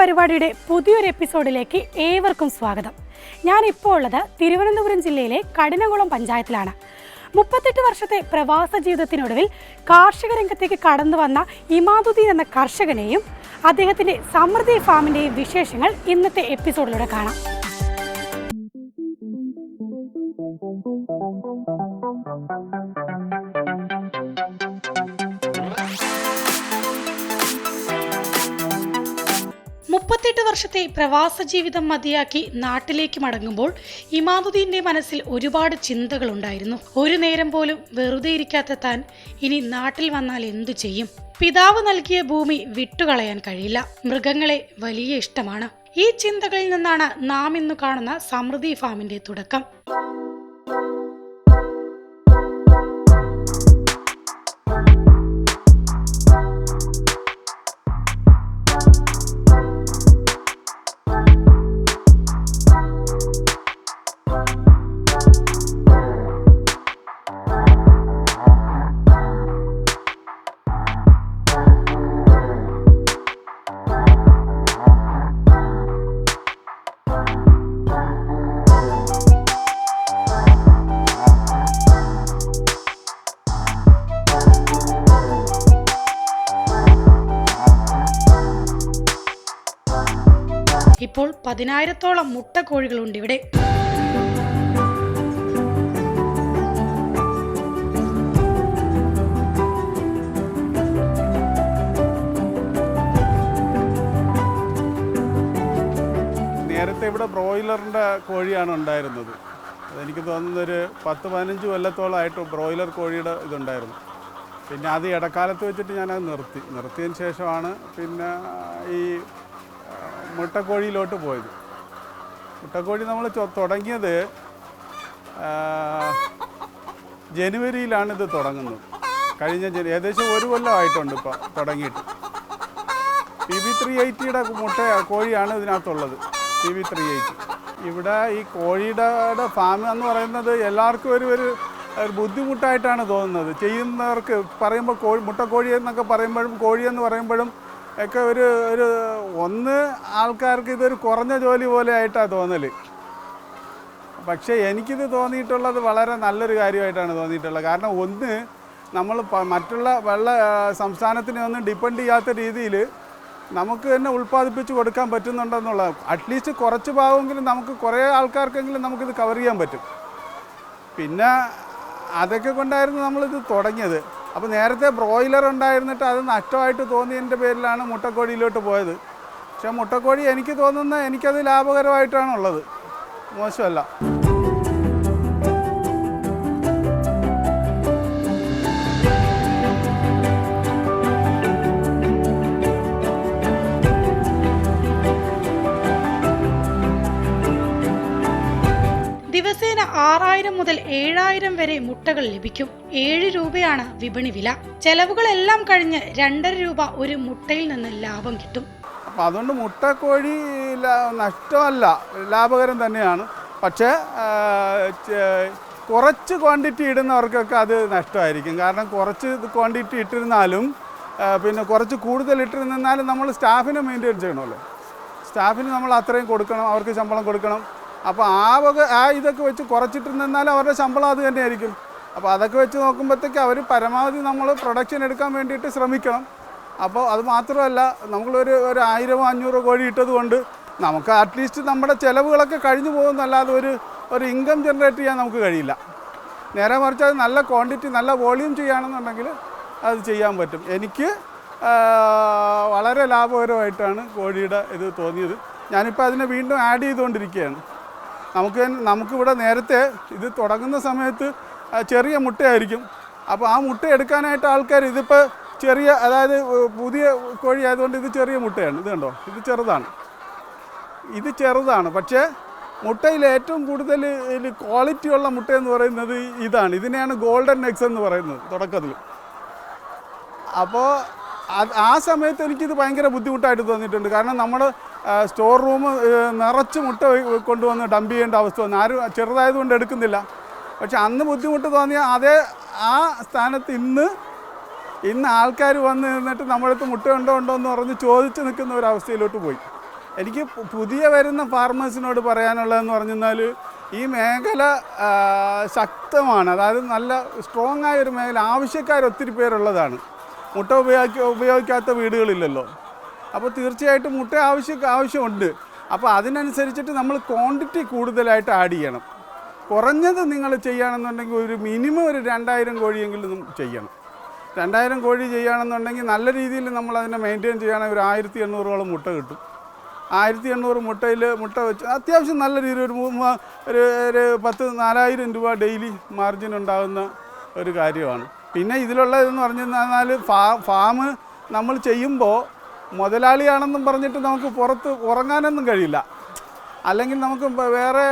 പരിപാടിയുടെ പുതിയൊരു എപ്പിസോഡിലേക്ക് ഏവർക്കും സ്വാഗതം. ഞാൻ ഇപ്പോൾ ഉള്ളത് തിരുവനന്തപുരം ജില്ലയിലെ കഠിനകുളം പഞ്ചായത്തിലാണ്. മുപ്പത്തെട്ട് വർഷത്തെ പ്രവാസ ജീവിതത്തിനൊടുവിൽ കാർഷിക രംഗത്തേക്ക് കടന്നു വന്ന ഇമാദുദ്ദീൻ എന്ന കർഷകനെയും അദ്ദേഹത്തിന്റെ സമൃദ്ധി ഫാമിന്റെയും വിശേഷങ്ങൾ ഇന്നത്തെ എപ്പിസോഡിലൂടെ കാണാം. മുപ്പത്തെട്ട് വർഷത്തെ പ്രവാസ ജീവിതം മതിയാക്കി നാട്ടിലേക്ക് മടങ്ങുമ്പോൾ ഇമാമുദ്ദീന്റെ മനസ്സിൽ ഒരുപാട് ചിന്തകളുണ്ടായിരുന്നു. ഒരു നേരം പോലും വെറുതെ ഇരിക്കാത്ത താൻ ഇനി നാട്ടിൽ വന്നാൽ എന്തു ചെയ്യും? പിതാവ് നൽകിയ ഭൂമി വിട്ടുകളയാൻ കഴിയില്ല. മൃഗങ്ങളെ വലിയ ഇഷ്ടമാണ്. ഈ ചിന്തകളിൽ നിന്നാണ് നാം ഇന്ന് കാണുന്ന സമൃദ്ധി ഫാമിന്റെ തുടക്കം. പതിനായിരത്തോളം മുട്ടക്കോഴികളുണ്ട് ഇവിടെ. നേരത്തെ ഇവിടെ ബ്രോയിലറിന്റെ കോഴിയാണ് ഉണ്ടായിരുന്നത്. അതെനിക്ക് തോന്നുന്നൊരു പത്ത് പതിനഞ്ച് കൊല്ലത്തോളമായിട്ട് ബ്രോയിലർ കോഴിയുടെ ഇതുണ്ടായിരുന്നു. പിന്നെ അത് ഇടക്കാലത്ത് വെച്ചിട്ട് ഞാനത് നിർത്തി. നിർത്തിയതിന് ശേഷമാണ് പിന്നെ ഈ മുട്ടക്കോഴിയിലോട്ട് പോയത്. മുട്ടക്കോഴി നമ്മൾ തുടങ്ങിയത് ജനുവരിയിലാണ് ഇത് തുടങ്ങുന്നത്. കഴിഞ്ഞ ജനു ഏകദേശം ഒരു കൊല്ലമായിട്ടുണ്ട് ഇപ്പം തുടങ്ങിയിട്ട്. പി ബി ത്രീ എയ്റ്റിയുടെ മുട്ട കോഴിയാണ് ഇതിനകത്തുള്ളത്. P B three eighty. ഇവിടെ ഈ കോഴിയുടെ ഫാം എന്ന് പറയുന്നത് എല്ലാവർക്കും ഒരു ഒരു ഒരു ബുദ്ധിമുട്ടായിട്ടാണ് തോന്നുന്നത്. ചെയ്യുന്നവർക്ക് പറയുമ്പോൾ കോഴി മുട്ടക്കോഴി എന്നൊക്കെ പറയുമ്പോഴും കോഴി എന്ന് പറയുമ്പോഴും ഒക്കെ ഒരു ഒരു ഒന്ന് ആൾക്കാർക്ക് ഇതൊരു കുറഞ്ഞ ജോലി പോലെ ആയിട്ടാണ് തോന്നൽ പക്ഷേ എനിക്കിത് തോന്നിയിട്ടുള്ളത് വളരെ നല്ലൊരു കാര്യമായിട്ടാണ് തോന്നിയിട്ടുള്ളത്. കാരണം ഒന്ന് നമ്മൾ മറ്റുള്ള വെള്ള സംസ്ഥാനത്തിനെ ഒന്നും ഡിപ്പെൻഡ് ചെയ്യാത്ത രീതിയിൽ നമുക്ക് തന്നെ ഉൽപ്പാദിപ്പിച്ച് കൊടുക്കാൻ പറ്റുന്നുണ്ടെന്നുള്ള അറ്റ്ലീസ്റ്റ് കുറച്ച് ഭാഗമെങ്കിലും നമുക്ക് കുറേ ആൾക്കാർക്കെങ്കിലും നമുക്കിത് കവർ ചെയ്യാൻ പറ്റും. പിന്നെ അതൊക്കെ കൊണ്ടായിരുന്നു നമ്മളിത് തുടങ്ങിയത്. അപ്പോൾ നേരത്തെ ബ്രോയിലർ ഉണ്ടായിരുന്നിട്ട് അത് നഷ്ടമായിട്ട് തോന്നിയതിന്റെ പേരിലാണ് മുട്ടക്കോഴിയിലോട്ട് പോയത്. പക്ഷേ മുട്ടക്കോഴി എനിക്ക് തോന്നുന്ന എനിക്കത് ലാഭകരമായിട്ടാണുള്ളത്. മോശമല്ല. ആറായിരം മുതൽ ഏഴായിരം വരെ മുട്ടകൾ ലഭിക്കും. ഏഴ് രൂപയാണ് വിപണി വില. ചെലവുകളെല്ലാം കഴിഞ്ഞ് രണ്ടര രൂപ ഒരു മുട്ടയിൽ നിന്ന് ലാഭം കിട്ടും. അപ്പം അതുകൊണ്ട് മുട്ടക്കോഴി നഷ്ടമല്ല. ലാഭകരം തന്നെയാണ്. പക്ഷേ കുറച്ച് ക്വാണ്ടിറ്റി ഇടുന്നവർക്കൊക്കെ അത് നഷ്ടമായിരിക്കും. കാരണം കുറച്ച് ക്വാണ്ടിറ്റി ഇട്ടിരുന്നാലും പിന്നെ കുറച്ച് കൂടുതൽ ഇട്ടിരുന്നാലും നമ്മൾ സ്റ്റാഫിനെ മെയിന്റെയിൻ ചെയ്യണമല്ലോ. സ്റ്റാഫിന് നമ്മൾ അത്രയും കൊടുക്കണം അവർക്ക് ശമ്പളം കൊടുക്കണം. അപ്പോൾ ആ വക ആ ഇതൊക്കെ വെച്ച് കുറച്ചിട്ട് നിന്നാൽ അവരുടെ ശമ്പളം അത് തന്നെയായിരിക്കും. അപ്പോൾ അതൊക്കെ വെച്ച് നോക്കുമ്പോഴത്തേക്ക് അവർ പരമാവധി നമ്മൾ പ്രൊഡക്ഷൻ എടുക്കാൻ വേണ്ടിയിട്ട് ശ്രമിക്കണം. അപ്പോൾ അത് മാത്രമല്ല നമ്മളൊരു ഒരു ആയിരമോ അഞ്ഞൂറോ കോഴി ഇട്ടത് കൊണ്ട് നമുക്ക് അറ്റ്ലീസ്റ്റ് നമ്മുടെ ചിലവുകളൊക്കെ കഴിഞ്ഞു പോകുന്നല്ലാതെ ഒരു ഒരു ഇൻകം ജനറേറ്റ് ചെയ്യാൻ നമുക്ക് കഴിയില്ല. നേരെ മറിച്ച് അത് നല്ല ക്വാണ്ടിറ്റി നല്ല വോളിയം ചെയ്യുകയാണെന്നുണ്ടെങ്കിൽ അത് ചെയ്യാൻ പറ്റും. എനിക്ക് വളരെ ലാഭകരമായിട്ടാണ് കോഴിയുടെ ഇത് തോന്നിയത്. ഞാനിപ്പോൾ അതിനെ വീണ്ടും ആഡ് ചെയ്തുകൊണ്ടിരിക്കുകയാണ്. നമുക്ക് നമുക്കിവിടെ നേരത്തെ ഇത് തുടങ്ങുന്ന സമയത്ത് ചെറിയ മുട്ടയായിരിക്കും. അപ്പോൾ ആ മുട്ട എടുക്കാനായിട്ട് ആൾക്കാർ ഇതിപ്പോൾ ചെറിയ അതായത് പുതിയ കോഴി ആയതുകൊണ്ട് ഇത് ചെറിയ മുട്ടയാണ്. ഇത് കണ്ടോ? ഇത് ചെറുതാണ്. ഇത് ചെറുതാണ്. പക്ഷേ മുട്ടയിൽ ഏറ്റവും കൂടുതൽ ക്വാളിറ്റിയുള്ള മുട്ട എന്ന് പറയുന്നത് ഇതാണ്. ഇതിനെയാണ് ഗോൾഡൻ എഗ്സ് എന്ന് പറയുന്നത് തുടക്കത്തിൽ അപ്പോൾ ആ സമയത്ത് എനിക്കിത് ഭയങ്കര ബുദ്ധിമുട്ടായിട്ട് തോന്നിയിട്ടുണ്ട്. കാരണം നമ്മൾ സ്റ്റോർ റൂം നിറച്ച് മുട്ട കൊണ്ടുവന്ന് ഡംപ് ചെയ്യേണ്ട അവസ്ഥ വന്നു. ആരും ചെറുതായതുകൊണ്ട് എടുക്കുന്നില്ല. പക്ഷെ അന്ന് ബുദ്ധിമുട്ട് തോന്നിയ അതേ ആ സ്ഥാനത്ത് ഇന്ന് ഇന്ന് ആൾക്കാർ വന്ന് നിന്നിട്ട് നമ്മളടുത്ത് മുട്ട ഉണ്ടോ ഉണ്ടോ എന്ന് പറഞ്ഞ് ചോദിച്ച് നിൽക്കുന്ന ഒരു അവസ്ഥയിലോട്ട് പോയി. എനിക്ക് പുതിയ വരുന്ന ഫാർമേഴ്സിനോട് പറയാനുള്ളതെന്ന് പറഞ്ഞാൽ ഈ മേഖല ശക്തമാണ്. അതായത് നല്ല സ്ട്രോങ് ആയ ഒരു മേഖല. ആവശ്യക്കാർ ഒത്തിരി പേരുള്ളതാണ്. മുട്ട ഉപയോഗിക്ക ഉപയോഗിക്കാത്ത വീടുകളില്ലല്ലോ. അപ്പോൾ തീർച്ചയായിട്ടും മുട്ട ആവശ്യ ആവശ്യമുണ്ട്. അപ്പോൾ അതിനനുസരിച്ചിട്ട് നമ്മൾ ക്വാണ്ടിറ്റി കൂടുതലായിട്ട് ആഡ് ചെയ്യണം. കുറഞ്ഞത് നിങ്ങൾ ചെയ്യുകയാണെന്നുണ്ടെങ്കിൽ ഒരു മിനിമം ഒരു രണ്ടായിരം കോഴിയെങ്കിലും ചെയ്യണം. രണ്ടായിരം കോഴി ചെയ്യുകയാണെന്നുണ്ടെങ്കിൽ നല്ല രീതിയിൽ നമ്മൾ അതിനെ മെയിന്റെയിൻ ചെയ്യുകയാണെങ്കിൽ ഒരു ആയിരത്തി എണ്ണൂറോളം മുട്ട കിട്ടും. ആയിരത്തി എണ്ണൂറ് മുട്ടയിൽ മുട്ട വെച്ച് അത്യാവശ്യം നല്ല രീതിയിൽ ഒരു ഒരു ഒരു പത്ത് നാലായിരം രൂപ ഡെയിലി മാർജിൻ ഉണ്ടാകുന്ന ഒരു കാര്യമാണ്. പിന്നെ ഇതിലുള്ളതെന്ന് പറഞ്ഞു തന്നാൽ ഫാ ഫാം നമ്മൾ ചെയ്യുമ്പോൾ മുതലാളിയാണെന്നും പറഞ്ഞിട്ട് നമുക്ക് പുറത്ത് ഉറങ്ങാനൊന്നും കഴിയില്ല. അല്ലെങ്കിൽ നമുക്ക് വേറെ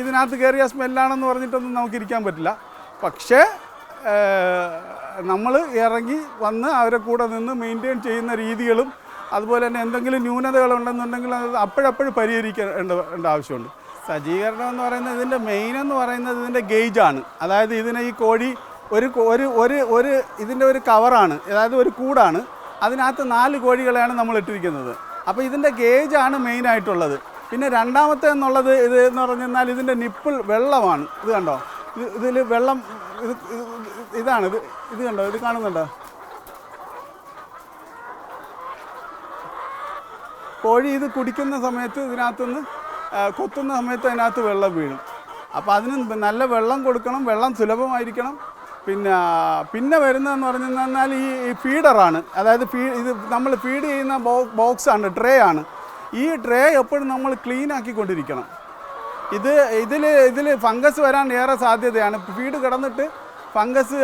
ഇതിനകത്ത് കയറിയ സ്മെല്ലാണെന്ന് പറഞ്ഞിട്ടൊന്നും നമുക്ക് ഇരിക്കാൻ പറ്റില്ല. പക്ഷേ നമ്മൾ ഇറങ്ങി വന്ന് അവരെ കൂടെ നിന്ന് മെയിന്റെയിൻ ചെയ്യുന്ന രീതികളും അതുപോലെ തന്നെ എന്തെങ്കിലും ന്യൂനതകളുണ്ടെന്നുണ്ടെങ്കിൽ അത് അപ്പോഴപ്പോഴും പരിഹരിക്കേണ്ട ആവശ്യമുണ്ട്. സജ്ജീകരണം എന്ന് പറയുന്നത് ഇതിന്റെ മെയിൻ എന്ന് പറയുന്നത് ഇതിന്റെ ഗേജാണ് അതായത് ഇതിനെ ഈ കോഴി ഒരു ഒരു ഒരു ഒരു ഇതിന്റെ ഒരു കവറാണ് അതായത് ഒരു കൂടാണ്. അതിനകത്ത് നാല് കോഴികളെയാണ് നമ്മൾ ഇട്ടിരിക്കുന്നത്. അപ്പോൾ ഇതിന്റെ ഗേജാണ് മെയിനായിട്ടുള്ളത് പിന്നെ രണ്ടാമത്തെ എന്നുള്ളത് ഇത് എന്ന് പറഞ്ഞാൽ ഇതിന്റെ നിപ്പിൾ വെള്ളമാണ്. ഇത് കണ്ടോ? ഇത് ഇതിൽ വെള്ളം ഇത് ഇത് ഇതാണ് ഇത് ഇത് കണ്ടോ? ഇത് കാണുന്നുണ്ടോ? കോഴി ഇത് കുടിക്കുന്ന സമയത്ത് ഇതിനകത്തുനിന്ന് കൊത്തുന്ന സമയത്ത് അതിനകത്ത് വെള്ളം വീഴും. അപ്പോൾ അതിന് നല്ല വെള്ളം കൊടുക്കണം വെള്ളം സുലഭമായിരിക്കണം. പിന്നെ പിന്നെ വരുന്നതെന്ന് പറഞ്ഞു തന്നാൽ ഈ ഫീഡറാണ്. അതായത് ഫീ ഇത് നമ്മൾ ഫീഡ് ചെയ്യുന്ന ബോക്സാണ് ട്രേ ആണ് ഈ ട്രേ എപ്പോഴും നമ്മൾ ക്ലീൻ ആക്കിക്കൊണ്ടിരിക്കണം. ഇത് ഇതിൽ ഇതിൽ ഫംഗസ് വരാൻ ഏറെ സാധ്യതയാണ്. ഫീഡ് കിടന്നിട്ട് ഫംഗസ്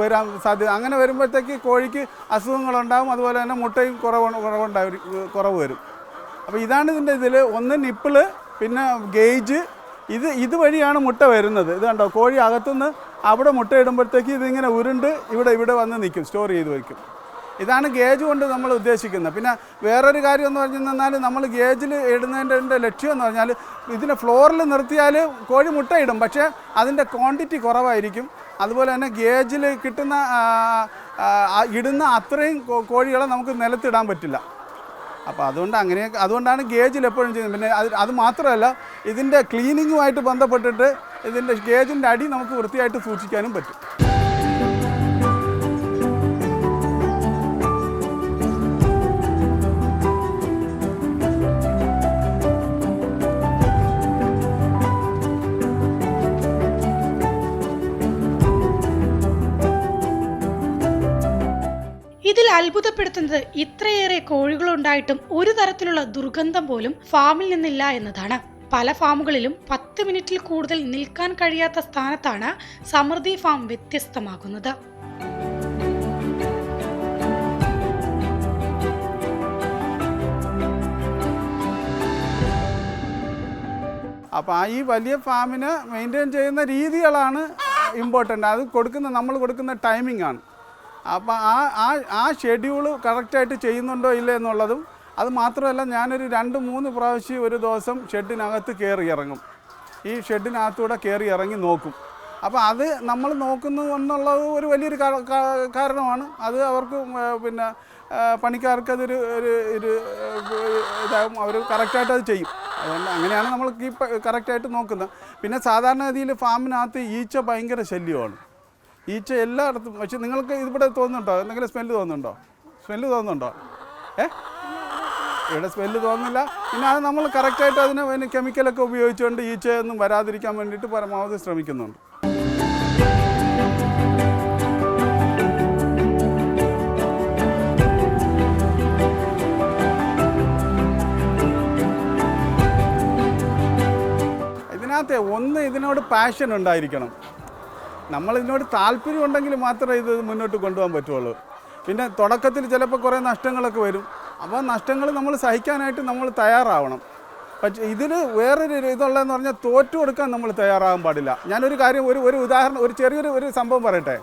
വരാൻ സാധ്യത അങ്ങനെ വരുമ്പോഴത്തേക്ക് കോഴിക്ക് അസുഖങ്ങളുണ്ടാകും അതുപോലെ തന്നെ മുട്ടയും കുറവ് കുറവുണ്ടാവും കുറവ് വരും. അപ്പോൾ ഇതാണ് ഇതിന്റെ ഇതിൽ ഒന്ന് നിപ്പിൾ പിന്നെ ഗേജ്. ഇത് ഇതുവഴിയാണ് മുട്ട വരുന്നത്. ഇത് കണ്ടോ? കോഴി അകത്തുനിന്ന് അവിടെ മുട്ടയിടുമ്പോഴത്തേക്ക് ഇതിങ്ങനെ ഉരുണ്ട് ഇവിടെ ഇവിടെ വന്ന് നിൽക്കും സ്റ്റോർ ചെയ്ത് വയ്ക്കും ഇതാണ് ഗേജ് കൊണ്ട് നമ്മൾ ഉദ്ദേശിക്കുന്നത്. പിന്നെ വേറൊരു കാര്യം എന്ന് പറഞ്ഞു തന്നാൽ നമ്മൾ ഗേജിൽ ഇടുന്നതിന്റെ ലക്ഷ്യം എന്ന് പറഞ്ഞാൽ ഇതിനെ ഫ്ലോറിൽ നിർത്തിയാൽ കോഴി മുട്ടയിടും. പക്ഷേ അതിന്റെ ക്വാണ്ടിറ്റി കുറവായിരിക്കും. അതുപോലെ തന്നെ ഗേജിൽ കിട്ടുന്ന ഇടുന്ന അത്രയും കോഴികളെ നമുക്ക് നിലത്തിടാൻ പറ്റില്ല. അപ്പോൾ അതുകൊണ്ട് അങ്ങനെ അതുകൊണ്ടാണ് ഗേജിൽ എപ്പോഴും ചെയ്യുന്നത്. പിന്നെ അത് അത് മാത്രമല്ല ഇതിന്റെ ക്ലീനിങ്ങുമായിട്ട് ബന്ധപ്പെട്ടിട്ട് ഇതിന്റെ ഗേജിന്റെ അടി നമുക്ക് വൃത്തിയായിട്ട് സൂക്ഷിക്കാനും പറ്റും. ഇതിൽ അത്ഭുതപ്പെടുത്തുന്നത് ഇത്രയേറെ കോഴികളുണ്ടായിട്ടും ഒരു തരത്തിലുള്ള ദുർഗന്ധം പോലും ഫാമിൽ നിന്നില്ല എന്നതാണ്. പല ഫാമുകളിലും പത്ത് മിനിറ്റിൽ കൂടുതൽ നിൽക്കാൻ കഴിയാത്ത സ്ഥാനത്താണ് സമൃദ്ധി ഫാം വ്യത്യസ്തമാകുന്നത്. അപ്പോൾ ആ ഈ വലിയ ഫാമിന് മെയിന്റെയിൻ ചെയ്യുന്ന രീതികളാണ് ഇമ്പോർട്ടന്റ് അത് കൊടുക്കുന്ന നമ്മൾ കൊടുക്കുന്ന ടൈമിംഗ് ആണ്. അപ്പോൾ ആ ആ ആ ഷെഡ്യൂൾ കറക്റ്റായിട്ട് ചെയ്യുന്നുണ്ടോ ഇല്ല എന്നുള്ളതും അത് മാത്രമല്ല ഞാനൊരു രണ്ട് മൂന്ന് പ്രാവശ്യം ഒരു ദിവസം ഷെഡിനകത്ത് കയറി ഇറങ്ങും. ഈ ഷെഡിനകത്തൂടെ കയറി ഇറങ്ങി നോക്കും. അപ്പോൾ അത് നമ്മൾ നോക്കുന്നു എന്നുള്ളത് ഒരു വലിയൊരു കാരണമാണ്. അത് അവർക്ക് പിന്നെ പണിക്കാർക്ക് അതൊരു ഒരു ഒരു ഇതാകും അവർ കറക്റ്റായിട്ട് അത് ചെയ്യും. അതുകൊണ്ട് അങ്ങനെയാണ് നമ്മൾ കീപ്പ് കറക്റ്റായിട്ട് നോക്കുന്നത്. പിന്നെ സാധാരണഗതിയിൽ ഫാമിനകത്ത് ഈച്ച ഭയങ്കര ശല്യമാണ്. ഈച്ച എല്ലായിടത്തും പക്ഷെ നിങ്ങൾക്ക് ഇവിടെ തോന്നുന്നുണ്ടോ? എന്തെങ്കിലും സ്മെല്ല് തോന്നുന്നുണ്ടോ? സ്മെല്ല് തോന്നുന്നുണ്ടോ? ഏ? ഇവിടെ സ്മെല്ല് തോന്നുന്നില്ല. പിന്നെ അത് നമ്മൾ കറക്റ്റായിട്ട് അതിന് പിന്നെ കെമിക്കലൊക്കെ ഉപയോഗിച്ചുകൊണ്ട് ഈച്ചയൊന്നും വരാതിരിക്കാൻ വേണ്ടിയിട്ട് പരമാവധി ശ്രമിക്കുന്നുണ്ട്. ഇതിനകത്തെ ഒന്ന് ഇതിനോട് പാഷൻ ഉണ്ടായിരിക്കണം. നമ്മൾ താല്പര്യമുണ്ടെങ്കിൽ മാത്രമേ ഇത് മുന്നോട്ട് കൊണ്ടുപോകാൻ പറ്റുള്ളൂ. പിന്നെ തുടക്കത്തിൽ ചിലപ്പോൾ കുറേ നഷ്ടങ്ങളൊക്കെ വരും. അപ്പോൾ നഷ്ടങ്ങൾ നമ്മൾ സഹിക്കാനായിട്ട് നമ്മൾ തയ്യാറാവണം. പക്ഷേ ഇതിൽ വേറൊരു ഇതുള്ളതെന്ന് പറഞ്ഞാൽ തോറ്റു കൊടുക്കാൻ നമ്മൾ തയ്യാറാകാൻ പാടില്ല. ഞാനൊരു കാര്യം ഒരു ഒരു ഉദാഹരണം ഒരു ചെറിയൊരു ഒരു സംഭവം പറയട്ടെ?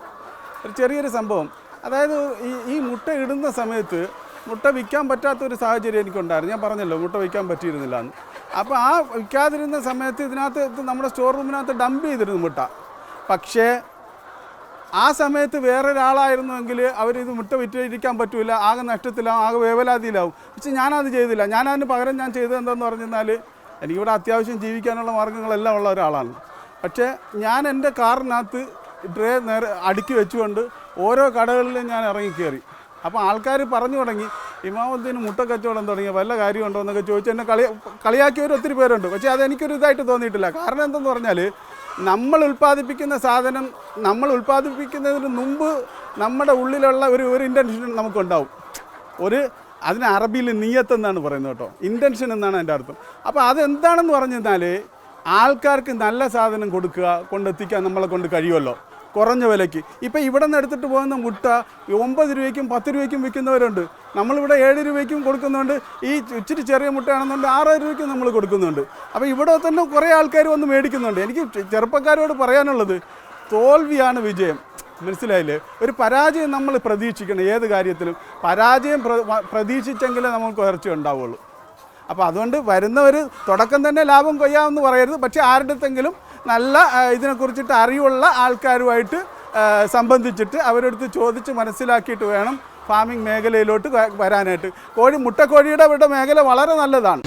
ഒരു ചെറിയൊരു സംഭവം. അതായത് ഈ ഈ മുട്ട ഇടുന്ന സമയത്ത് മുട്ട വിൽക്കാൻ പറ്റാത്ത ഒരു സാഹചര്യം എനിക്കുണ്ടായിരുന്നു. ഞാൻ പറഞ്ഞല്ലോ മുട്ട വിൽക്കാൻ പറ്റിയിരുന്നില്ല എന്ന്. അപ്പോൾ ആ വിൽക്കാതിരുന്ന സമയത്ത് ഇതിനകത്ത് നമ്മുടെ സ്റ്റോർ റൂമിനകത്ത് ഡംപ് ചെയ്തിരുന്നു മുട്ട. പക്ഷേ ആ സമയത്ത് വേറൊരാളായിരുന്നുവെങ്കിൽ അവരിത് മുട്ട വിറ്റിരിക്കാൻ പറ്റില്ല ആകെ നഷ്ടത്തിലാവും ആകെ വേവലാതിയിലാവും. പക്ഷെ ഞാനത് ചെയ്തില്ല. ഞാനതിന് പകരം ഞാൻ ചെയ്തത് എന്താണെന്ന് പറഞ്ഞാൽ എനിക്കിവിടെ അത്യാവശ്യം ജീവിക്കാനുള്ള മാർഗങ്ങളെല്ലാം ഉള്ള ഒരാളാണ്. പക്ഷേ ഞാൻ എന്റെ കാറിനകത്ത് ഡ്രേ നേരെ അടുക്കി വെച്ചുകൊണ്ട് ഓരോ കടകളിലും ഞാൻ ഇറങ്ങി അപ്പോൾ ആൾക്കാർ പറഞ്ഞു തുടങ്ങി ഇമാമുദ്ദീൻ മുട്ട കച്ചവടം തുടങ്ങിയ വല്ല കാര്യമുണ്ടോ? എന്നൊക്കെ ചോദിച്ച് എന്നെ കളി കളിയാക്കിയവർ ഒത്തിരി പേരുണ്ട്. പക്ഷേ അതെനിക്കൊരു ഇതായിട്ട് തോന്നിയിട്ടില്ല. കാരണം എന്തെന്ന് പറഞ്ഞാൽ നമ്മൾ ഉൽപ്പാദിപ്പിക്കുന്ന സാധനം നമ്മൾ ഉൽപ്പാദിപ്പിക്കുന്നതിന് മുമ്പ് നമ്മുടെ ഉള്ളിലുള്ള ഒരു ഒരു ഇന്റൻഷൻ നമുക്കുണ്ടാവും. ഒരു അതിന് അറബിയിൽ നീയത്ത് എന്നാണ് പറയുന്നത് കേട്ടോ. ഇന്റൻഷൻ എന്നാണ് എന്റെ അർത്ഥം. അപ്പോൾ അതെന്താണെന്ന് പറഞ്ഞു കഴിഞ്ഞാൽ ആൾക്കാർക്ക് നല്ല സാധനം കൊടുക്കുക കൊണ്ടെത്തിക്കാൻ നമ്മളെ കൊണ്ട് കഴിയുമല്ലോ. കുറഞ്ഞ വിലയ്ക്ക്. ഇപ്പം ഇവിടെ നിന്ന് എടുത്തിട്ട് പോകുന്ന മുട്ട ഒമ്പത് രൂപയ്ക്കും പത്ത് രൂപയ്ക്കും വിൽക്കുന്നവരുണ്ട്. നമ്മളിവിടെ ഏഴ് രൂപയ്ക്കും കൊടുക്കുന്നുണ്ട്. ഈ ഇച്ചിരി ചെറിയ മുട്ടയാണെന്നുണ്ടെങ്കിൽ ആറ് രൂപയ്ക്കും നമ്മൾ കൊടുക്കുന്നുണ്ട്. അപ്പോൾ ഇവിടെ തന്നെ കുറേ ആൾക്കാർ വന്ന് മേടിക്കുന്നുണ്ട്. എനിക്ക് ചെറുപ്പക്കാരോട് പറയാനുള്ളത് തോൽവിയാണ് വിജയം. മനസ്സിലായില്ലേ? ഒരു പരാജയം നമ്മൾ പ്രതീക്ഷിക്കണം ഏത് കാര്യത്തിലും. പരാജയം പ്ര- പ്രതീക്ഷിച്ചെങ്കിലേ നമുക്ക് ഉയർച്ച ഉണ്ടാവുള്ളൂ. അപ്പോൾ അതുകൊണ്ട് വരുന്നവർ തുടക്കം തന്നെ ലാഭം കൊയ്യാമെന്ന് പറയരുത്. പക്ഷേ ആരുടെ അടുത്തെങ്കിലും നല്ല ഇതിനെക്കുറിച്ചിട്ട് അറിവുള്ള ആൾക്കാരുമായിട്ട് സംബന്ധിച്ചിട്ട് അവരടുത്ത് ചോദിച്ച് മനസ്സിലാക്കിയിട്ട് വേണം ഫാമിംഗ് മേഖലയിലോട്ട് വരാനായിട്ട്. കോഴി മുട്ടക്കോഴിയുടെ ഇവിടെ മേഖല വളരെ നല്ലതാണ്.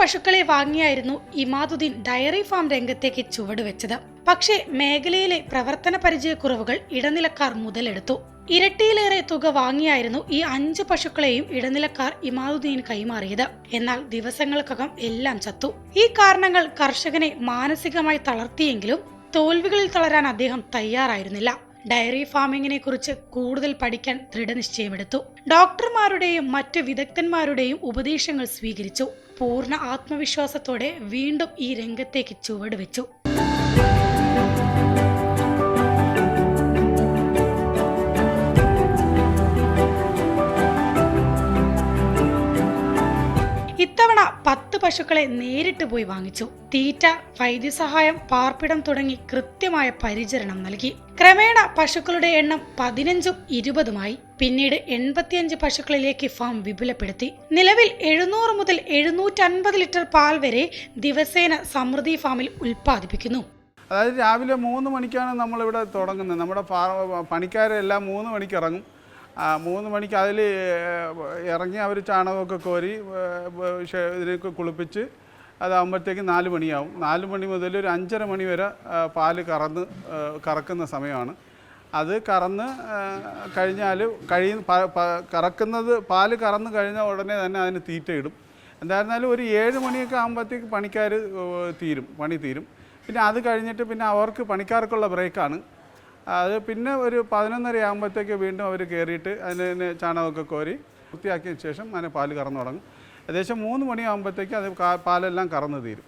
പശുക്കളെ വാങ്ങിയായിരുന്നു ഇമാദുദ്ദീൻ ഡയറി ഫാം രംഗത്തേക്ക് ചുവടുവെച്ചത്. പക്ഷേ മേഖലയിലെ പ്രവർത്തന പരിചയക്കുറവുകൾ ഇടനിലക്കാർ മുതലെടുത്തു. ഇരട്ടിയിലേറെ തുക വാങ്ങിയായിരുന്നു ഈ അഞ്ച് പശുക്കളെയും ഇടനിലക്കാർ ഇമാദുദ്ദീൻ കൈമാറിയത്. എന്നാൽ ദിവസങ്ങൾക്കകം എല്ലാം ചത്തു. ഈ കാരണങ്ങൾ കർഷകനെ മാനസികമായി തളർത്തിയെങ്കിലും തോൽവികളിൽ തളരാൻ അദ്ദേഹം തയ്യാറായിരുന്നില്ല. ഡയറി ഫാമിങ്ങിനെ കുറിച്ച് കൂടുതൽ പഠിക്കാൻ ദൃഢനിശ്ചയമെടുത്തു. ഡോക്ടർമാരുടെയും മറ്റ് വിദഗ്ധന്മാരുടെയും ഉപദേശങ്ങൾ സ്വീകരിച്ചു. പൂർണ ആത്മവിശ്വാസത്തോടെ വീണ്ടും ഈ രംഗത്തേക്ക് ചുവട് വെച്ചു. ഇത്തവണ പത്ത് പശുക്കളെ നേരിട്ട് പോയി വാങ്ങിച്ചു. തീറ്റ വൈദ്യസഹായം പാർപ്പിടം തുടങ്ങി കൃത്യമായ പരിചരണം നൽകി. ക്രമേണ പശുക്കളുടെ എണ്ണം പതിനഞ്ചും ഇരുപതുമായി പിന്നീട് എൺപത്തിയഞ്ച് പശുക്കളിലേക്ക് ഫാം വിപുലപ്പെടുത്തി. നിലവിൽ എഴുന്നൂറ് മുതൽ എഴുന്നൂറ്റൻപത് ലിറ്റർ പാൽ വരെ ദിവസേന സമൃദ്ധി ഫാമിൽ ഉൽപ്പാദിപ്പിക്കുന്നു. അതായത് രാവിലെ മൂന്ന് മണിക്കാണ് നമ്മളിവിടെ തുടങ്ങുന്നത്. നമ്മുടെ പണിക്കാരെല്ലാം മൂന്ന് മണിക്ക് ഇറങ്ങും. മൂന്ന് മണിക്ക് അതിൽ ഇറങ്ങി അവർ ചാണകമൊക്കെ കോരി ഇതിനൊക്കെ കുളിപ്പിച്ച് അതാകുമ്പോഴത്തേക്ക് നാല് മണിയാവും. നാല് മണി മുതൽ ഒരു അഞ്ചര മണി വരെ പാൽ കറന്ന് കറക്കുന്ന സമയമാണ്. അത് കറന്ന് കഴിഞ്ഞാൽ പ- കറക്കുന്നത് പാൽ കറന്ന് കഴിഞ്ഞ ഉടനെ തന്നെ അതിന് തീറ്റ ഇടും എന്തായിരുന്നാലും ഒരു ഏഴ് മണിയൊക്കെ ആകുമ്പോഴത്തേക്ക് പണിക്കാർ തീരും പണി തീരും. പിന്നെ അത് കഴിഞ്ഞിട്ട് പിന്നെ അവർക്ക് പണിക്കാർക്കുള്ള ബ്രേക്കാണ്. അത് പിന്നെ ഒരു പതിനൊന്നര ആകുമ്പോഴത്തേക്ക് വീണ്ടും അവർ കയറിയിട്ട് അതിന് ചാണകമൊക്കെ കോരി വൃത്തിയാക്കിയതിന് ശേഷം അതിന് പാൽ കറന്നു തുടങ്ങും. ഏകദേശം മൂന്ന് മണിയാകുമ്പോഴത്തേക്ക് അത് പാലെല്ലാം കറന്ന് തീരും.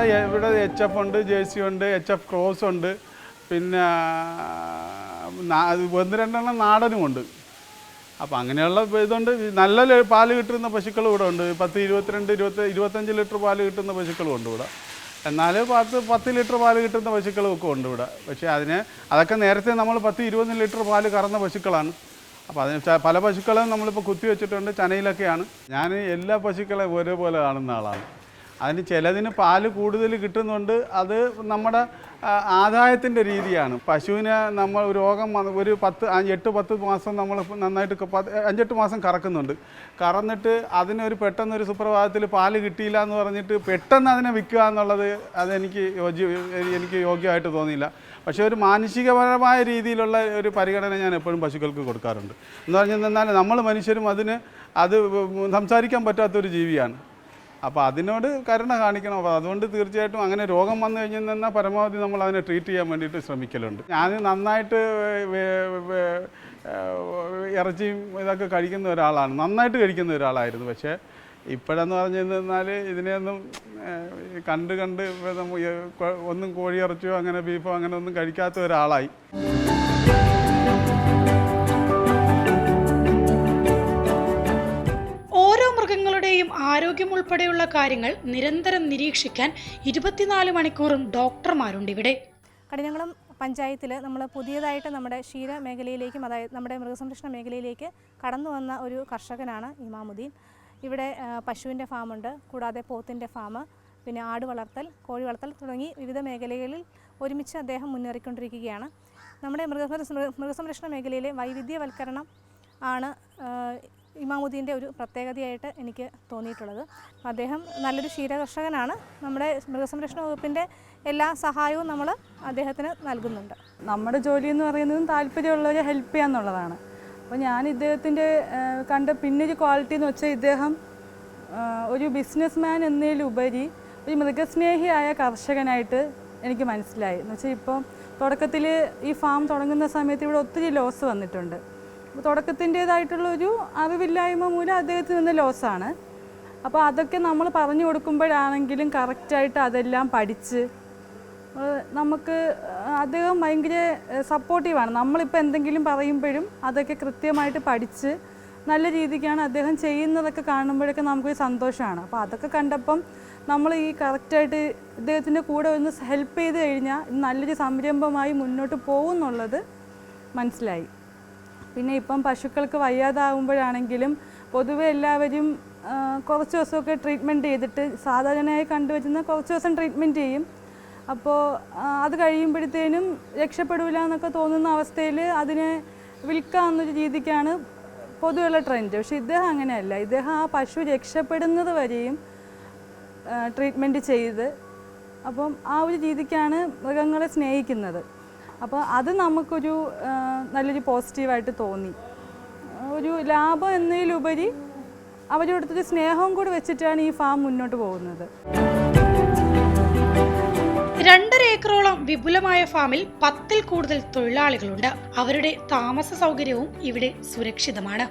നമ്മുടെ ഇവിടെ എച്ച് എഫ് ഉണ്ട് ജെ സി ഉണ്ട് എച്ച് എഫ് ക്രോസ് ഉണ്ട്. പിന്നെ ഒന്ന് രണ്ടെണ്ണം നാടനും ഉണ്ട്. അപ്പോൾ അങ്ങനെയുള്ള ഇതുണ്ട്. നല്ല പാൽ കിട്ടുന്ന പശുക്കളും ഇവിടെ ഉണ്ട്. പത്ത് ഇരുപത്തിരണ്ട് ഇരുപത്തി ഇരുപത്തഞ്ച് ലിറ്റർ പാൽ കിട്ടുന്ന പശുക്കളും ഉണ്ട് ഇവിടെ. എന്നാൽ പത്ത് പത്ത് ലിറ്റർ പാൽ കിട്ടുന്ന പശുക്കളും ഒക്കെ ഉണ്ട് ഇവിടെ. പക്ഷേ അതിന് അതൊക്കെ നേരത്തെ നമ്മൾ പത്ത് ഇരുപത് ലിറ്റർ പാൽ കറന്ന പശുക്കളാണ്. അപ്പോൾ അതിന് പല പശുക്കളും നമ്മളിപ്പോൾ കുത്തി വെച്ചിട്ടുണ്ട് ചനയിലൊക്കെയാണ്. ഞാൻ എല്ലാ പശുക്കളെ ഒരേപോലെ കാണുന്ന ആളാണ്. അതിന് ചിലതിന് പാൽ കൂടുതൽ കിട്ടുന്നുണ്ട്. അത് നമ്മുടെ ആദായത്തിന്റെ രീതിയാണ്. പശുവിനെ നമ്മൾ രോഗം ഒരു പത്ത് എട്ട് പത്ത് മാസം നമ്മൾ നന്നായിട്ട് അഞ്ചെട്ട് മാസം കറക്കുന്നുണ്ട്. കറന്നിട്ട് അതിനൊരു പെട്ടെന്നൊരു സുപ്രഭാതത്തിൽ പാൽ കിട്ടിയില്ല എന്ന് പറഞ്ഞിട്ട് പെട്ടെന്ന് അതിനെ വിൽക്കുക എന്നുള്ളത് അതെനിക്ക് യോജ്യ എനിക്ക് യോഗ്യമായിട്ട് തോന്നിയില്ല. പക്ഷേ ഒരു മാനസികപരമായ രീതിയിലുള്ള ഒരു പരിഗണന ഞാൻ എപ്പോഴും പശുക്കൾക്ക് കൊടുക്കാറുണ്ട്. എന്ന് പറഞ്ഞു നമ്മൾ മനുഷ്യരും അതിന് അത് സംസാരിക്കാൻ പറ്റാത്തൊരു ജീവിയാണ്. അപ്പോൾ അതിനോട് കരുണ കാണിക്കണം. അപ്പോൾ അതുകൊണ്ട് തീർച്ചയായിട്ടും അങ്ങനെ രോഗം വന്നു കഴിഞ്ഞാൽ നിന്നാൽ പരമാവധി നമ്മൾ അതിനെ ട്രീറ്റ് ചെയ്യാൻ വേണ്ടിയിട്ട് ശ്രമിക്കലുണ്ട്. ഞാൻ നന്നായിട്ട് ഇറച്ചിയും ഇതൊക്കെ കഴിക്കുന്ന ഒരാളാണ്. നന്നായിട്ട് കഴിക്കുന്ന ഒരാളായിരുന്നു. പക്ഷേ ഇപ്പോഴെന്ന് പറഞ്ഞു കഴിഞ്ഞാൽ ഇതിനെയൊന്നും കണ്ട് കണ്ട് ഒന്നും കോഴി ഇറച്ചിയോ അങ്ങനെ ബീഫോ അങ്ങനെ ഒന്നും കഴിക്കാത്ത ഒരാളായി. ആരോഗ്യം ഉൾപ്പെടെയുള്ള കാര്യങ്ങൾ നിരന്തരം നിരീക്ഷിക്കാൻ ഇരുപത്തിനാല് മണിക്കൂറും ഡോക്ടർമാരുണ്ട് ഇവിടെ. കഠിനകുളം പഞ്ചായത്തിൽ നമ്മൾ പുതിയതായിട്ട് നമ്മുടെ ക്ഷീര മേഖലയിലേക്കും അതായത് നമ്മുടെ മൃഗസംരക്ഷണ മേഖലയിലേക്ക് കടന്നു വന്ന ഒരു കർഷകനാണ് ഇമാമുദ്ദീൻ. ഇവിടെ പശുവിന്റെ ഫാമുണ്ട് കൂടാതെ പോത്തിന്റെ ഫാം പിന്നെ ആട് വളർത്തൽ കോഴി വളർത്തൽ തുടങ്ങി വിവിധ മേഖലകളിൽ ഒരുമിച്ച് അദ്ദേഹം മുന്നേറിക്കൊണ്ടിരിക്കുകയാണ്. നമ്മുടെ മൃഗ മൃഗസംരക്ഷണ മേഖലയിലെ വൈവിധ്യവൽക്കരണം ആണ് ഇമാമുദ്ദീന്റെ ഒരു പ്രത്യേകതയായിട്ട് എനിക്ക് തോന്നിയിട്ടുള്ളത്. അദ്ദേഹം നല്ലൊരു ക്ഷീരകർഷകനാണ്. നമ്മുടെ മൃഗസംരക്ഷണ വകുപ്പിന്റെ എല്ലാ സഹായവും നമ്മൾ അദ്ദേഹത്തിന് നൽകുന്നുണ്ട്. നമ്മുടെ ജോലി എന്ന് പറയുന്നതും താല്പര്യമുള്ളവരെ ഹെൽപ്പ് ചെയ്യുക എന്നുള്ളതാണ് അപ്പോൾ ഞാൻ ഇദ്ദേഹത്തിന്റെ കണ്ട പിന്നൊരു ക്വാളിറ്റി എന്ന് വെച്ചാൽ ഇദ്ദേഹം ഒരു ബിസിനസ് മാൻ എന്നതിലുപരി ഒരു മൃഗസ്നേഹിയായ കർഷകനായിട്ട് എനിക്ക് മനസ്സിലായി. എന്ന് വെച്ചാൽ ഇപ്പം തുടക്കത്തിൽ ഈ ഫാം തുടങ്ങുന്ന സമയത്ത് ഇവിടെ ഒത്തിരി ലോസ് വന്നിട്ടുണ്ട്. തുടക്കത്തിന്റേതായിട്ടുള്ള ഒരു അറിവില്ലായ്മ മൂലം അദ്ദേഹത്തിന് നിന്ന് ലോസാണ്. അപ്പോൾ അതൊക്കെ നമ്മൾ പറഞ്ഞു കൊടുക്കുമ്പോഴാണെങ്കിലും കറക്റ്റായിട്ട് അതെല്ലാം പഠിച്ച് നമുക്ക് അദ്ദേഹം ഭയങ്കര സപ്പോർട്ടീവാണ്. നമ്മളിപ്പോൾ എന്തെങ്കിലും പറയുമ്പോഴും അതൊക്കെ കൃത്യമായിട്ട് പഠിച്ച് നല്ല രീതിക്കാണ് അദ്ദേഹം ചെയ്യുന്നതൊക്കെ കാണുമ്പോഴൊക്കെ നമുക്കൊരു സന്തോഷമാണ്. അപ്പോൾ അതൊക്കെ കണ്ടപ്പം നമ്മൾ ഈ കറക്റ്റായിട്ട് ഇദ്ദേഹത്തിന്റെ കൂടെ ഒന്ന് ഹെൽപ്പ് ചെയ്ത് കഴിഞ്ഞാൽ നല്ലൊരു സംരംഭമായി മുന്നോട്ട് പോകും എന്നുള്ളത് മനസ്സിലായി. പിന്നെ ഇപ്പം പശുക്കൾക്ക് വയ്യാതാവുമ്പോഴാണെങ്കിലും പൊതുവെ എല്ലാവരും കുറച്ച് ദിവസമൊക്കെ ട്രീറ്റ്മെന്റ് ചെയ്തിട്ട് സാധാരണയായി കണ്ടുവരുന്ന കുറച്ച് ദിവസം ട്രീറ്റ്മെന്റ് ചെയ്യും. അപ്പോൾ അത് കഴിയുമ്പോഴത്തേനും രക്ഷപ്പെടില്ല എന്നൊക്കെ തോന്നുന്ന അവസ്ഥയിൽ അതിനെ വിൽക്കാമെന്നൊരു രീതിക്കാണ് പൊതുവെയുള്ള ട്രെൻഡ് പക്ഷെ ഇദ്ദേഹം അങ്ങനെയല്ല. ഇദ്ദേഹം ആ പശു രക്ഷപ്പെടുന്നത് വരെയും ട്രീറ്റ്മെന്റ് ചെയ്ത് അപ്പം ആ ഒരു രീതിക്കാണ് മൃഗങ്ങളെ സ്നേഹിക്കുന്നത്. അപ്പോൾ അത് നമുക്കൊരു നല്ലൊരു പോസിറ്റീവായിട്ട് തോന്നി. ഒരു ലാഭം എന്നതിലുപരി അവരുടെ അടുത്തൊരു സ്നേഹവും കൂടി വെച്ചിട്ടാണ് ഈ ഫാം മുന്നോട്ട് പോകുന്നത്. രണ്ടര ഏക്കറോളം വിപുലമായ ഫാമിൽ പത്തിൽ കൂടുതൽ തൊഴിലാളികളുണ്ട്. അവരുടെ താമസ സൗകര്യവും ഇവിടെ സുരക്ഷിതമാണ്.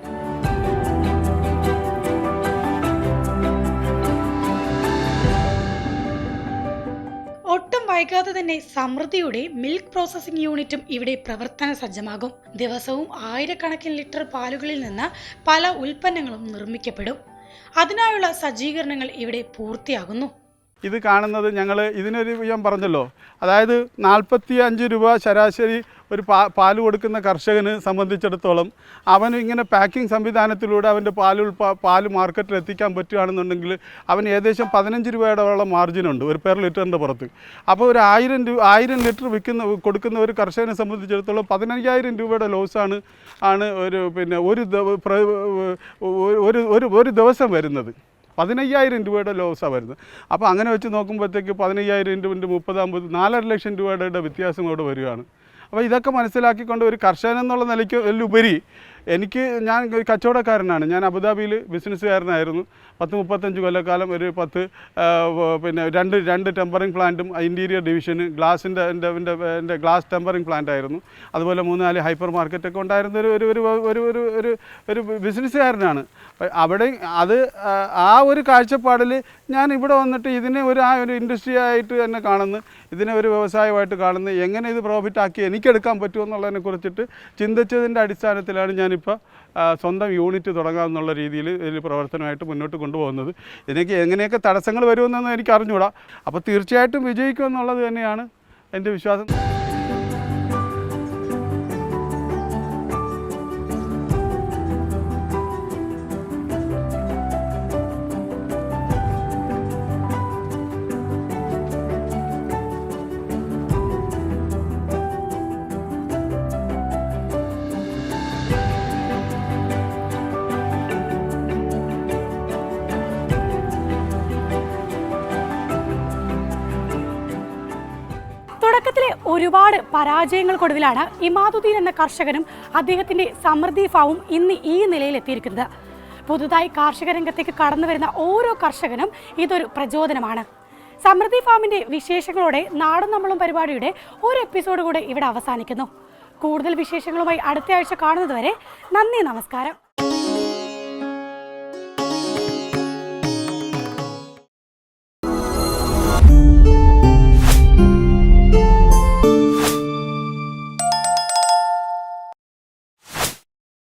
വൈകാതെ തന്നെ സമൃദ്ധിയുടെ മിൽക്ക് പ്രോസസ്സിംഗ് യൂണിറ്റും ഇവിടെ പ്രവർത്തന സജ്ജമാകും. ദിവസവും ആയിരക്കണക്കിന് ലിറ്റർ പാലുകളിൽ നിന്ന് പല ഉൽപ്പന്നങ്ങളും നിർമ്മിക്കപ്പെടും. അതിനായുള്ള സജ്ജീകരണങ്ങൾ ഇവിടെ പൂർത്തിയാകുന്നു. ഇത് കാണുന്നത് ഞങ്ങൾ ഇതിനൊരു ഞാൻ പറഞ്ഞല്ലോ. അതായത് നാൽപ്പത്തി അഞ്ച് രൂപ ശരാശരി ഒരു പാ പാൽ കൊടുക്കുന്ന കർഷകന് സംബന്ധിച്ചിടത്തോളം അവൻ ഇങ്ങനെ പാക്കിംഗ് സംവിധാനത്തിലൂടെ അവന്റെ പാൽ ഉൾപ്പ പാൽ മാർക്കറ്റിൽ എത്തിക്കാൻ പറ്റുകയാണെന്നുണ്ടെങ്കിൽ അവൻ ഏകദേശം പതിനഞ്ച് രൂപയുടെ മാർജിനുണ്ട് ഒരു പെർ ലിറ്ററിന്റെ പുറത്ത്. അപ്പോൾ ഒരു ആയിരം രൂപ ആയിരം ലിറ്റർ വിൽക്കുന്ന കൊടുക്കുന്ന ഒരു കർഷകനെ സംബന്ധിച്ചിടത്തോളം പതിനയ്യായിരം രൂപയുടെ ലോസാണ് ആണ് ഒരു പിന്നെ ഒരു ഒരു ഒരു ദിവസം വരുന്നത്. പതിനയ്യായിരം രൂപയുടെ ലോസാണ് വരുന്നത്. അപ്പോൾ അങ്ങനെ വെച്ച് നോക്കുമ്പോഴത്തേക്ക് പതിനയ്യായിരം രൂപ മുപ്പതാകുമ്പോൾ നാലര ലക്ഷം രൂപയുടെ വ്യത്യാസം അവിടെ വരികയാണ്. അപ്പോൾ ഇതൊക്കെ മനസ്സിലാക്കിക്കൊണ്ട് ഒരു കർഷകൻ എന്നുള്ള നിലയ്ക്ക് ഉപരി എനിക്ക് ഞാൻ ഒരു കച്ചവടക്കാരനാണ്. ഞാൻ അബുദാബിയിൽ ബിസിനസ്സുകാരനായിരുന്നു. പത്ത് മുപ്പത്തഞ്ച് കൊല്ലക്കാലം ഒരു പത്ത് പിന്നെ രണ്ട് രണ്ട് ടെമ്പറിംഗ് പ്ലാന്റും ഇന്റീരിയർ ഡിവിഷന് ഗ്ലാസിന്റെ എന്റെ എന്റെ എന്റെ ഗ്ലാസ് ടെമ്പറിംഗ് പ്ലാന്റ് ആയിരുന്നു. അതുപോലെ മൂന്ന് നാല് ഹൈപ്പർ മാർക്കറ്റൊക്കെ ഉണ്ടായിരുന്ന ഒരു ഒരു ഒരു ഒരു ഒരു ഒരു ഒരു ബിസിനസ്സുകാരനാണ്. അവിടെ അത് ആ, ഒരു കാഴ്ചപ്പാടിൽ ഞാൻ ഇവിടെ വന്നിട്ട് ഇതിനെ ഒരു ആ ഒരു ഇൻഡസ്ട്രി ആയിട്ട് തന്നെ കാണുന്ന. ഇതിനെ ഒരു വ്യവസായമായിട്ട് കാണുന്നു. എങ്ങനെ ഇത് പ്രോഫിറ്റ് ആക്കി എനിക്കെടുക്കാൻ പറ്റുമെന്നുള്ളതിനെ കുറിച്ചിട്ട് ചിന്തിച്ചതിന്റെ അടിസ്ഥാനത്തിലാണ് ഞാനിപ്പോൾ ആ, സ്വന്തം യൂണിറ്റ് തുടങ്ങാമെന്നുള്ള രീതിയിൽ ഇതിൽ പ്രവർത്തനമായിട്ട് മുന്നോട്ട് കൊണ്ടുപോകുന്നത്. ഇതിനേക്ക് എങ്ങനെയൊക്കെ തടസ്സങ്ങൾ വരുമെന്നൊന്നും എനിക്ക് അറിഞ്ഞുകൂടാ അപ്പോൾ തീർച്ചയായിട്ടും വിജയിക്കുമെന്നുള്ളത് തന്നെയാണ് എന്റെ വിശ്വാസം. ഒരുപാട് പരാജയങ്ങൾക്കൊടുവിലാണ് ഇമാദുദ്ദീൻ എന്ന കർഷകനും അദ്ദേഹത്തിന്റെ സമൃദ്ധി ഫാവും ഇന്ന് ഈ നിലയിൽ എത്തിയിരിക്കുന്നത്. പുതുതായി കാർഷിക രംഗത്തേക്ക് കടന്നു വരുന്ന ഓരോ കർഷകനും ഇതൊരു പ്രചോദനമാണ്. സമൃദ്ധി ഫാമിന്റെ വിശേഷങ്ങളോടെ നാടും നമ്മളും പരിപാടിയുടെ ഒരു എപ്പിസോഡ് കൂടെ ഇവിടെ അവസാനിക്കുന്നു. കൂടുതൽ വിശേഷങ്ങളുമായി അടുത്ത ആഴ്ച കാണുന്നതുവരെ നന്ദി നമസ്കാരം.